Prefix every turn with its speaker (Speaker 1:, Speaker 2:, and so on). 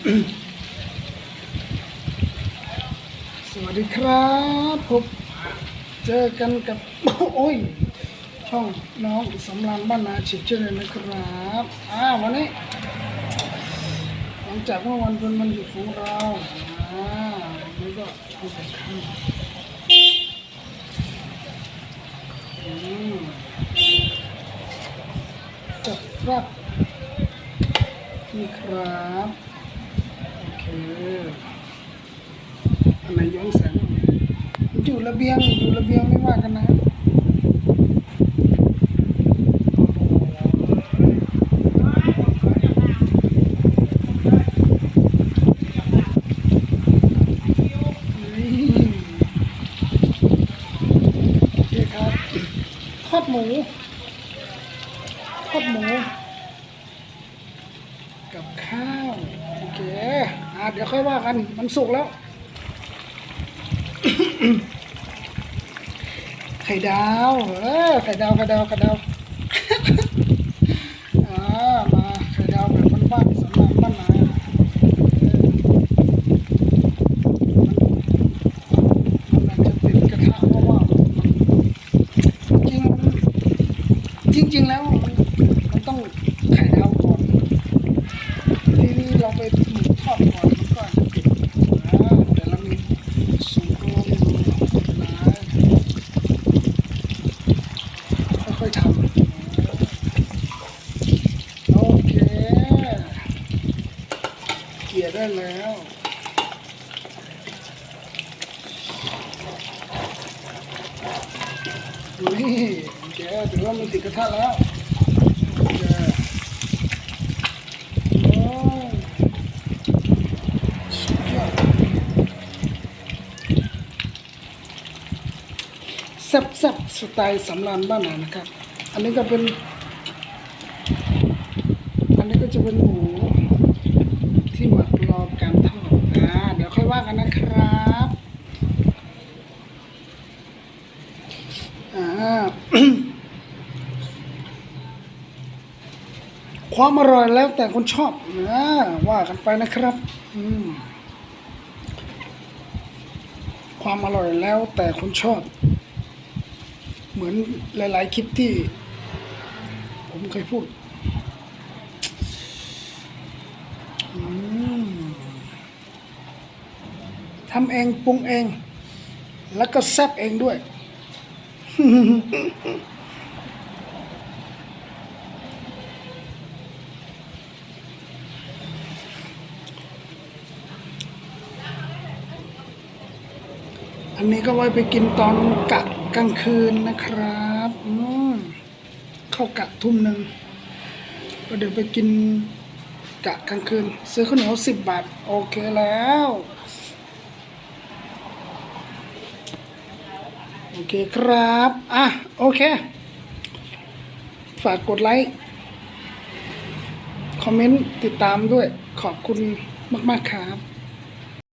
Speaker 1: สวัสดีครับพบเจอกันกับ โอ้ย ช่องน้องสำรานบ้านนาฉิดเจริญนะครับอ่าวันนี้ หลังจากเมื่อวันเป็นวันหยุดของเราอ่าวันนี้ก็ทำกับข้าวอืมจัดครับนี่ครับ อเคอันไหนย้อนแสงอยู่ระเบียงอยู่ระเบียงไม่ว่ากันนะนี่โอเคครับทอดหมูทอดหมู กับข้าว โอเค อ่าเดี๋ยวค่อยว่ากัน มันสุกแล้ว ไข่ดาว เออ ไข่ดาว ไข่ดาว ไข่ดาว อ่า มาไข่ดาวแบบบ้านๆสำหรับบ้านนาเออมันมันอาจจะติดกระทะเพราะว่ามันจริงๆจริง ๆ แล้วมันมันต้องไข่ดาวก่อน ทีนี้เราไปหมูทอดก่อนมันก็อาจจะติดอ่าแต่เรามีสูตรเราไม่รู้นะ ค่อยทำโอเค เกี่ยได้แล้วนี่แกถือว่ามันติดกระทะแล้วโอเคโอ้สุดยอด แซ่บแซ่บๆสไตล์สำรานบ้านนานะครับ อันนี้ก็เป็น อันนี้ก็จะเป็นหมูที่หมักรอการทอดอ่าเดี๋ยวค่อยว่ากันนะครับอ่าความอร่อยแล้วแต่คนชอบนะว่ากันไปนะครับความอร่อยแล้วแต่คนชอบ เหมือนหลาย ๆ คลิปที่ ผมเคยพูดทำเองปรุงเอง แล้วก็แซ่บเองด้วย อันนี้ก็ไว้ไปกินตอนกะ กลางคืนนะครับอืมเข้ากะทุ่มหนึ่งก็เดี๋ยวไปกินกะกลางคืน ซื้อข้าวเหนียวสิบบาท โอเคแล้ว โอเคครับ อะ โอเค ฝากกดไลค์ คอมเมนต์ ติดตามด้วยขอบคุณมาก ๆ ครับ